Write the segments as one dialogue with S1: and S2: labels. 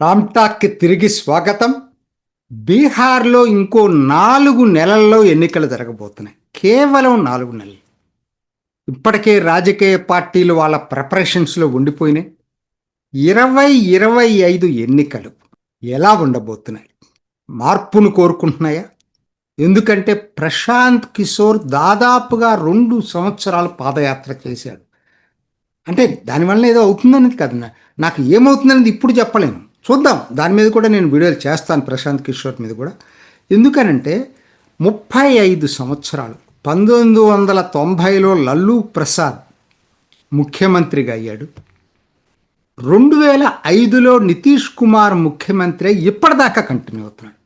S1: రామ్టాక్కి తిరిగి స్వాగతం. బీహార్లో ఇంకో నాలుగు నెలల్లో ఎన్నికలు జరగబోతున్నాయి. కేవలం నాలుగు నెలలు. ఇప్పటికే రాజకీయ పార్టీలు వాళ్ళ ప్రిపరేషన్స్లో ఉండిపోయినాయి. ఇరవై ఇరవై ఐదు ఎన్నికలు ఎలా ఉండబోతున్నాయి? మార్పును కోరుకుంటున్నాయా? ఎందుకంటే ప్రశాంత్ కిషోర్ దాదాపుగా రెండు సంవత్సరాలు పాదయాత్ర చేశాడు. అంటే దానివల్ల ఏదో అవుతుందనేది కాదు. నాకు ఏమవుతుందనేది ఇప్పుడు చెప్పలేను. చూద్దాం. దాని మీద కూడా నేను వీడియోలు చేస్తాను ప్రశాంత్ కిషోర్ మీద కూడా. ఎందుకనంటే ముప్పై ఐదు సంవత్సరాలు పంతొమ్మిది వందల తొంభైలో లల్లు ప్రసాద్ ముఖ్యమంత్రిగా అయ్యాడు. రెండు వేల ఐదులో నితీష్ కుమార్ ముఖ్యమంత్రి అయి ఇప్పటిదాకా కంటిన్యూ అవుతున్నాడు.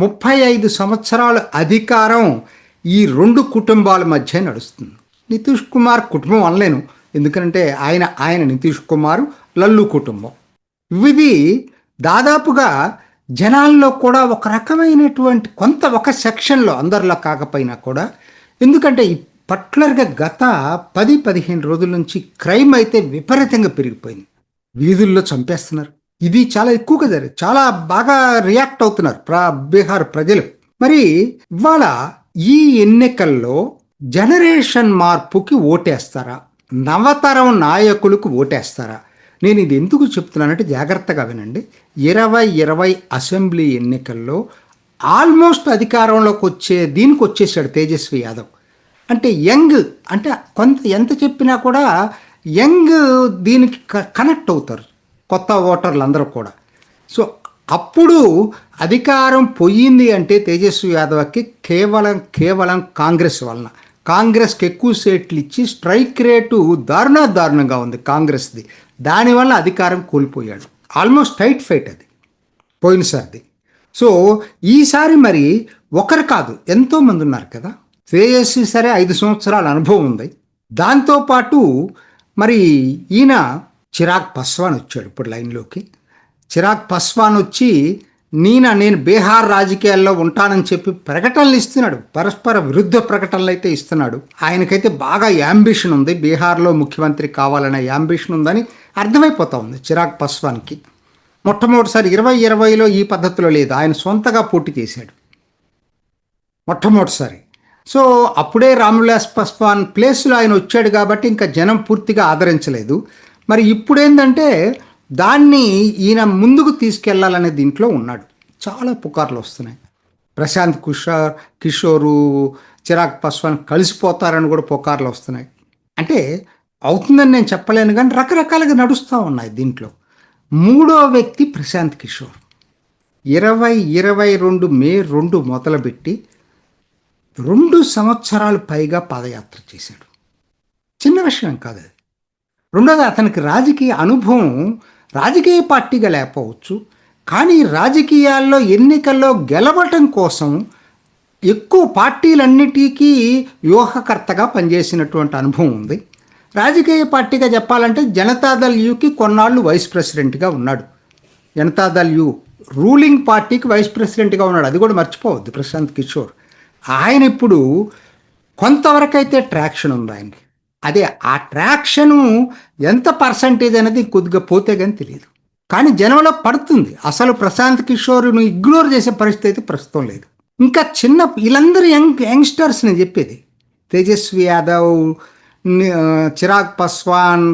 S1: ముప్పై ఐదు సంవత్సరాల అధికారం ఈ రెండు కుటుంబాల మధ్య నడుస్తుంది. నితీష్ కుమార్ కుటుంబం అనలేను. ఎందుకంటే ఆయన ఆయన నితీష్ కుమార్ లల్లు కుటుంబం. ఇవి దాదాపుగా జనాల్లో కూడా ఒక రకమైనటువంటి కొంత ఒక సెక్షన్లో అందరిలో కాకపోయినా కూడా ఎందుకంటే ఈ పర్టికులర్గా గత పది పదిహేను రోజుల నుంచి క్రైమ్ అయితే విపరీతంగా పెరిగిపోయింది. వీధుల్లో చంపేస్తున్నారు. ఇది చాలా ఎక్కువగా జరిగింది. చాలా బాగా రియాక్ట్ అవుతున్నారు ప్ర బీహార్ ప్రజలు. మరి ఇవాళ ఈ ఎన్నికల్లో జనరేషన్ మార్పుకి ఓటేస్తారా? నవతరం నాయకులకు ఓటేస్తారా? నేను ఇది ఎందుకు చెప్తున్నానంటే జాగ్రత్తగా వినండి. ఇరవై ఇరవై అసెంబ్లీ ఎన్నికల్లో ఆల్మోస్ట్ అధికారంలోకి వచ్చే దీనికి వచ్చేసాడు తేజస్వి యాదవ్. అంటే యంగ్ అంటే కొంత ఎంత చెప్పినా కూడా యంగ్ దీనికి కనెక్ట్ అవుతారు కొత్త ఓటర్లు అందరూ కూడా. సో అప్పుడు అధికారం పోయింది అంటే తేజస్వి యాదవ్కి కేవలం కేవలం కాంగ్రెస్ వలన. కాంగ్రెస్కి ఎక్కువ సీట్లు ఇచ్చి స్ట్రైక్ రేటు దారుణా దారుణంగా ఉంది కాంగ్రెస్ది. దానివల్ల అధికారం కోల్పోయాడు. ఆల్మోస్ట్ టైట్ ఫైట్ అది. పోయినసారిది. సో ఈసారి మరి ఒకరు కాదు ఎంతో మంది ఉన్నారు కదా. తేజస్వి సరే ఐదు సంవత్సరాల అనుభవం ఉంది. దాంతోపాటు మరి ఈయన చిరాగ్ పస్వాన్ వచ్చాడు ఇప్పుడు లైన్లోకి. చిరాగ్ పస్వాన్ వచ్చి నేన నేను బీహార్ రాజకీయాల్లో ఉంటానని చెప్పి ప్రకటనలు ఇస్తున్నాడు. పరస్పర విరుద్ధ ప్రకటనలు అయితే ఇస్తున్నాడు. ఆయనకైతే బాగా యాంబిషన్ ఉంది. బీహార్లో ముఖ్యమంత్రి కావాలనే యాంబిషన్ ఉందని అర్థమైపోతా ఉంది చిరాగ్ పస్వాన్కి. మొట్టమొదటిసారి ఇరవై ఇరవైలో ఈ పద్ధతిలో లేదు. ఆయన సొంతగా పోటీ చేశాడు. మొట్టమొదటిసారి. సో అప్పుడే రామ్విలాస్ పస్వాన్ ప్లేస్లో ఆయన వచ్చాడు కాబట్టి ఇంకా జనం పూర్తిగా ఆదరించలేదు. మరి ఇప్పుడేంటంటే ఏంటంటే దాన్ని ఈయన ముందుకు తీసుకెళ్ళాలనే దీంట్లో ఉన్నాడు. చాలా పుకార్లు వస్తున్నాయి. ప్రశాంత్ కిషోర్ కిషోరు చిరాగ్ పాస్వాన్ కలిసిపోతారని కూడా పుకార్లు వస్తున్నాయి. అంటే అవుతుందని నేను చెప్పలేను కానీ రకరకాలుగా నడుస్తూ ఉన్నాయి దీంట్లో. మూడో వ్యక్తి ప్రశాంత్ కిషోర్. ఇరవై ఇరవై రెండు మే రెండు మొదలుపెట్టి రెండు సంవత్సరాలు పైగా పాదయాత్ర చేశాడు. చిన్న విషయం కాదు అది. రెండోది అతనికి రాజకీయ అనుభవం రాజకీయ పార్టీగా లేకపోవచ్చు కానీ రాజకీయాల్లో ఎన్నికల్లో గెలవటం కోసం ఎక్కువ పార్టీలన్నిటికీ వ్యూహకర్తగా పనిచేసినటువంటి అనుభవం ఉంది. రాజకీయ పార్టీగా చెప్పాలంటే జనతాదళ్ యూకి కొన్నాళ్ళు వైస్ ప్రెసిడెంట్గా ఉన్నాడు. జనతాదళ్ యూ రూలింగ్ పార్టీకి వైస్ ప్రెసిడెంట్గా ఉన్నాడు. అది కూడా మర్చిపోవద్దు ప్రశాంత్ కిషోర్. ఆయన ఇప్పుడు కొంతవరకైతే ట్రాక్షన్ ఉంది ఆయనకి. అదే ఆ ట్రాక్షను ఎంత పర్సంటేజ్ అనేది కొద్దిగా పోతే కానీ తెలియదు కానీ జనంలో పడుతుంది. అసలు ప్రశాంత్ కిషోర్ను ఇగ్నోర్ చేసే పరిస్థితి అయితే ప్రస్తుతం లేదు. ఇంకా చిన్న వీళ్ళందరూ యంగ్ యంగ్స్టర్స్ నేను చెప్పేది. తేజస్వి యాదవ్ చిరాగ్ పస్వాన్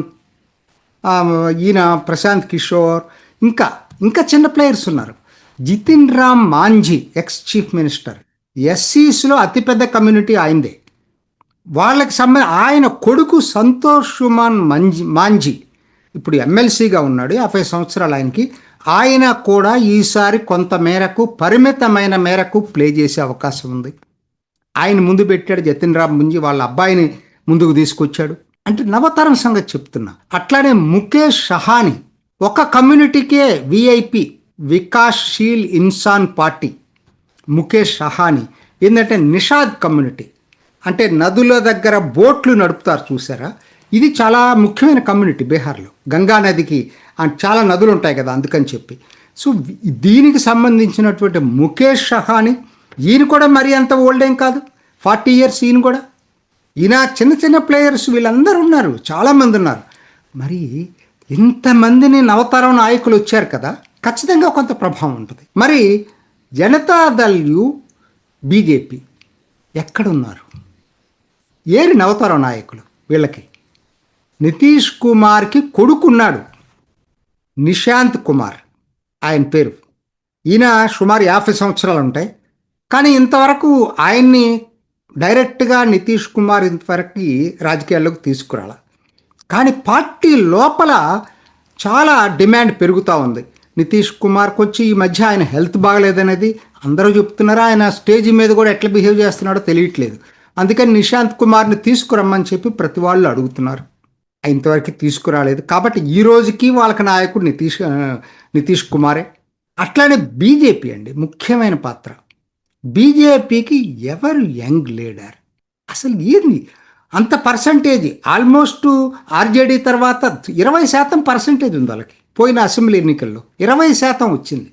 S1: ఈయన ప్రశాంత్ కిషోర్ ఇంకా ఇంకా చిన్న ప్లేయర్స్ ఉన్నారు. Jitin Ram Manjhi ex chief minister. ఎస్సీస్లో అతిపెద్ద కమ్యూనిటీ ఆయనదే వాళ్ళకి సంబంధ ఆయన కొడుకు సంతోష్ సుమాన్ మంజి మాంజీ. ఇప్పుడు ఎమ్మెల్సీగా ఉన్నాడు యాభై సంవత్సరాలు ఆయనకి. ఆయన కూడా ఈసారి కొంత మేరకు పరిమితమైన మేరకు ప్లే చేసే అవకాశం ఉంది. ఆయన ముందు పెట్టాడు జతిన్ రామ్ ముంజి వాళ్ళ అబ్బాయిని ముందుకు తీసుకొచ్చాడు. అంటే నవతరం సంగతి చెప్తున్నా. అట్లానే ముఖేష్ షహాని ఒక కమ్యూనిటీకే విఐపి వికాస్శీల్ ఇన్సాన్ పార్టీ. ముఖేష్ షహాని ఏంటంటే నిషాద్ కమ్యూనిటీ. అంటే నదుల దగ్గర బోట్లు నడుపుతారు చూసారా? ఇది చాలా ముఖ్యమైన కమ్యూనిటీ బీహార్లో. గంగా నదికి చాలా నదులు ఉంటాయి కదా అందుకని చెప్పి. సో దీనికి సంబంధించినటువంటి ముఖేష్ షహాని ఈయన కూడా మరీ అంత ఓల్డ్ ఏం కాదు. ఫార్టీ ఇయర్స్ ఈయన కూడా. ఈయన చిన్న చిన్న ప్లేయర్స్ వీళ్ళందరూ ఉన్నారు. చాలామంది ఉన్నారు. మరి ఇంతమందిని నవతరం నాయకులు వచ్చారు కదా. ఖచ్చితంగా కొంత ప్రభావం ఉంటుంది. మరి జనతాదళ్యు బీజేపీ ఎక్కడున్నారు? ఏరి నవతరం నాయకులు వీళ్ళకి. నితీష్ కుమార్కి కొడుకున్నాడు నిశాంత్ కుమార్. ఆయన పేరు. ఈయన సుమారు యాభై సంవత్సరాలు ఉంటాయి. కానీ ఇంతవరకు ఆయన్ని డైరెక్ట్గా నితీష్ కుమార్ ఇంతవరకు రాజకీయాల్లోకి తీసుకురాల. కానీ పార్టీ లోపల చాలా డిమాండ్ పెరుగుతూ ఉంది. నితీష్ కుమార్కి వచ్చి ఈ మధ్య ఆయన హెల్త్ బాగలేదనేది అందరూ చెప్తున్నారు? ఆయన స్టేజ్ మీద కూడా ఎట్లా బిహేవ్ చేస్తున్నాడో తెలియట్లేదు. అందుకని నిశాంత్ కుమార్ని తీసుకురమ్మని చెప్పి ప్రతి వాళ్ళు అడుగుతున్నారు. ఇంతవరకు తీసుకురాలేదు. కాబట్టి ఈ రోజుకి వాళ్ళకి నాయకుడు నితీష్ నితీష్ కుమారే. అట్లానే బీజేపీ అండి ముఖ్యమైన పాత్ర. బీజేపీకి ఎవరు యంగ్ లీడర్? అసలు ఏంది? అంత పర్సంటేజ్. ఆల్మోస్ట్ ఆర్జేడీ తర్వాత ఇరవై శాతం పర్సంటేజ్ ఉంది వాళ్ళకి. పోయిన అసెంబ్లీ ఎన్నికల్లో ఇరవై శాతం వచ్చింది.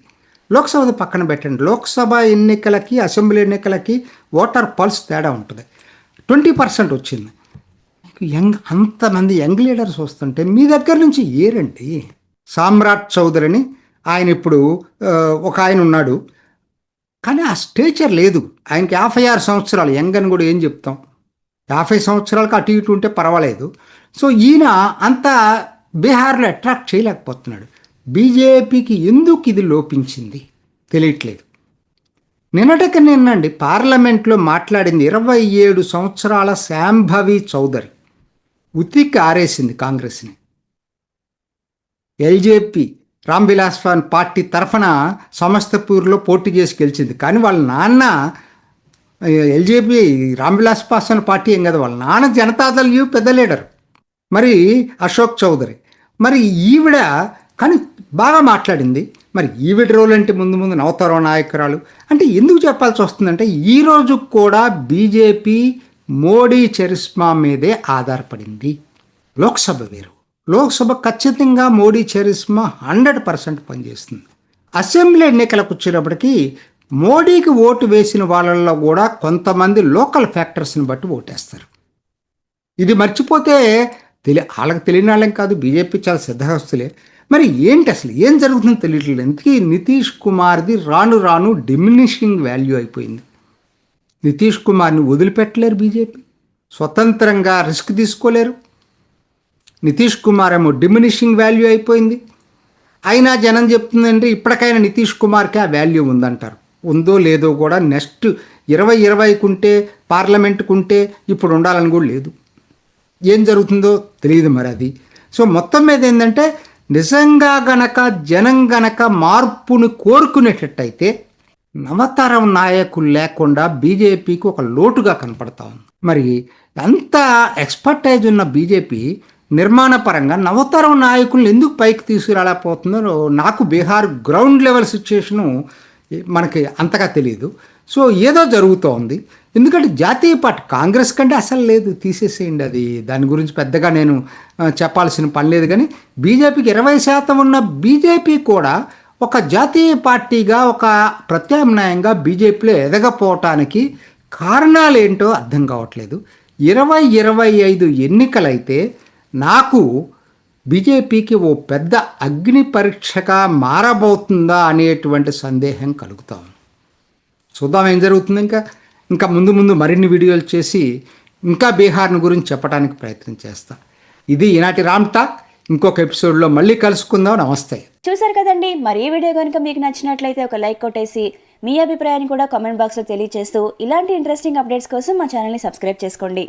S1: లోక్సభ పక్కన పెట్టండి. లోక్సభ ఎన్నికలకి అసెంబ్లీ ఎన్నికలకి ఓటర్ పల్స్ తేడా ఉంటుంది. ట్వంటీ పర్సెంట్ వచ్చింది. యంగ్ అంతమంది యంగ్ లీడర్స్ వస్తుంటే మీ దగ్గర నుంచి ఏరండి? సామ్రాట్ చౌదరిని ఆయన ఇప్పుడు ఒక ఆయన ఉన్నాడు. కానీ ఆ స్టేచర్ లేదు. ఆయనకి యాభై ఆరు సంవత్సరాలు. యంగ్ అని కూడా ఏం చెప్తాం? యాభై సంవత్సరాలకు అటు ఇటు ఉంటే పర్వాలేదు. సో ఈయన అంత బీహార్లో అట్రాక్ట్ చేయలేకపోతున్నాడు. బీజేపీకి ఎందుకు ఇది లోపించింది? తెలియట్లేదు. నిన్నటికి నిన్నండి పార్లమెంట్లో మాట్లాడింది ఇరవై ఏడు సంవత్సరాల శాంభవి చౌదరి. ఉతికి ఆరేసింది కాంగ్రెస్ని. ఎల్జేపీ రామ్ విలాస్ పార్టీ తరఫున సమస్తపూర్లో పోటీ చేసి గెలిచింది. కానీ వాళ్ళ నాన్న ఎల్జేపీ రామ్ పాస్వాన్ పార్టీ ఏం కదా వాళ్ళ నాన్న జనతాదళ్ యు పెద్ద లీడర్. మరి అశోక్ చౌదరి. మరి ఈవిడ కానీ బాగా మాట్లాడింది. మరి ఈవిడ రోల్ అంటే ముందు ముందు నవతరం నాయకురాలు. అంటే ఎందుకు చెప్పాల్సి వస్తుందంటే ఈ రోజు కూడా బీజేపీ మోడీ చరిస్మా మీదే ఆధారపడింది. లోక్సభ వేరు. లోక్సభ ఖచ్చితంగా మోడీ చరిస్మా హండ్రెడ్ పర్సెంట్ పనిచేస్తుంది. అసెంబ్లీ ఎన్నికలకు వచ్చేటప్పటికి మోడీకి ఓటు వేసిన వాళ్ళల్లో కూడా కొంతమంది లోకల్ ఫ్యాక్టర్స్ని బట్టి ఓటేస్తారు. ఇది మర్చిపోతే తెలి వాళ్ళకి తెలియని వాళ్ళం కాదు. బీజేపీ చాలా సిద్ధహస్తులే మరి ఏంటి అసలు? ఏం జరుగుతుందో తెలియట్లేదు. ఎందుకు నితీష్ కుమార్ది రాను రాను డిమినిషింగ్ వాల్యూ అయిపోయింది. నితీష్ కుమార్ని వదిలిపెట్టలేరు బీజేపీ. స్వతంత్రంగా రిస్క్ తీసుకోలేరు. నితీష్ కుమార్ ఏమో డిమినిషింగ్ వాల్యూ అయిపోయింది. అయినా జనం చెప్తుందంటే ఇప్పటికైనా నితీష్ కుమార్కి ఆ వాల్యూ ఉందంటారు. ఉందో లేదో కూడా నెక్స్ట్ ఇరవై ఇరవైకుంటే పార్లమెంట్కుంటే ఇప్పుడు ఉండాలని కూడా లేదు. ఏం జరుగుతుందో తెలియదు మరి అది. సో మొత్తం మీద ఏంటంటే నిజంగా గనక జనం గనక మార్పును కోరుకునేటట్టయితే నవతరం నాయకులు లేకుండా బీజేపీకి ఒక లోటుగా కనపడతా ఉంది. మరి అంత ఎక్స్పర్టైజ్ ఉన్న బీజేపీ నిర్మాణపరంగా నవతరం నాయకులను ఎందుకు పైకి తీసుకురాలేకపోతుందో నాకు బీహార్ గ్రౌండ్ లెవెల్ సిచ్యుయేషను మనకి అంతగా తెలియదు సో ఏదో జరుగుతోంది. ఎందుకంటే జాతీయ పార్టీ కాంగ్రెస్ కంటే అసలు లేదు తీసేసేయండి అది. దాని గురించి పెద్దగా నేను చెప్పాల్సిన పని లేదు. కానీ బీజేపీకి ఇరవై శాతం ఉన్న బీజేపీ కూడా ఒక జాతీయ పార్టీగా ఒక ప్రత్యామ్నాయంగా బీజేపీలో ఎదగపోవటానికి కారణాలు ఏంటో అర్థం కావట్లేదు. ఇరవై ఇరవై ఐదు ఎన్నికలైతే నాకు బీజేపీకి ఓ పెద్ద అగ్ని పరీక్షగా మారబోతుందా అనేటువంటి సందేహం కలుగుతాం చూద్దాం ఏం జరుగుతుంది ఇంకా. ఇంకా ముందు ముందు మరిన్ని వీడియోలు చేసి ఇంకా బీహార్ను గురించి చెప్పడానికి ప్రయత్నం చేస్తా. ఇది ఈనాటి రామ్ టాక్. ఇంకొక ఎపిసోడ్లో మళ్ళీ కలుసుకుందాం. నమస్తే.
S2: చూసారు కదండి మరి ఈ వీడియో కనుక మీకు నచ్చినట్లయితే ఒక లైక్ కొట్టేసి మీ అభిప్రాయాన్ని కూడా కామెంట్ బాక్స్లో తెలియజేస్తూ ఇలాంటి ఇంట్రెస్టింగ్ అప్డేట్స్ కోసం మా ఛానల్ని సబ్స్క్రైబ్ చేసుకోండి.